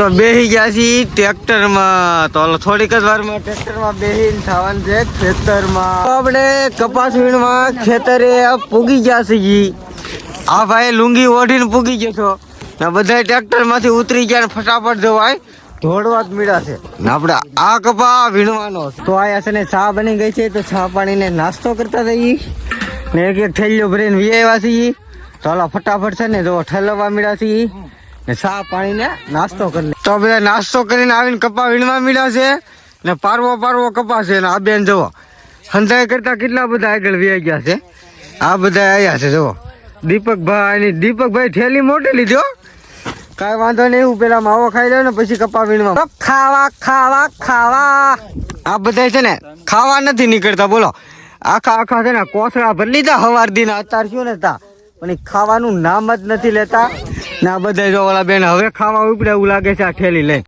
તો બેસી ગયા છીએ ટ્રેક્ટરમાં. તો થોડીક જ વારમાં ટ્રેક્ટરમાં બેસીને થવાનું છે ખેતરમાં. આપણે કપાસ વીણમાં ખેતરે પૂગી ગયા છીએ. આ ભાઈ લુંગી ઓઢીને પૂગી ગયો છો. ને બધા ટ્રેક્ટરમાંથી ઉતરી ગયા ને ફટાફટ જવાય ધોડવા જ મીડા છે. ને આપણે આ કપા વીણવાનો તો આયા છે ને ચા બની ગઈ છે, તો ચા પાણીને નાસ્તો કરતા જઈએ. ને એક એક થેલીઓ ભરીને વી આવ્યા છીએ. તો ફટાફટ છે ને જો ઠલવવા મીડા છીએ. ને ચા પાણીને નાસ્તો કરી તો બધા નાસ્તો કરીને આવીને કપા વીણવા મીડા છે ને પારવો પારવો કપા છે ને આ બેન જુઓ. સંધાય કરતા કેટલા બધા આગળ વ્યાઈ ગયા છે. આ બધા આવ્યા છે, જુઓ. દીપકભાઈ ને દીપકભાઈ થેલી મોટી લીધો કાંઈ વાંધો નહીં હું પેલા માવો ખાઈ લઉં ને પછી કપા વીણવા. ખાવા ખાવા ખાવા. આ બધા છે ને ખાવા નથી નીકળતા, બોલો. આખા આખા છે ને કોથળા ભરી લીધા, હવાર દિન અત્યાર શું ને તા. પણ ખાવાનું નામ જ નથી લેતા. ને બધા જો ઓલા બેન હવે ખાવા ઉપડે એવું લાગે છે આ ઠેલી લઈ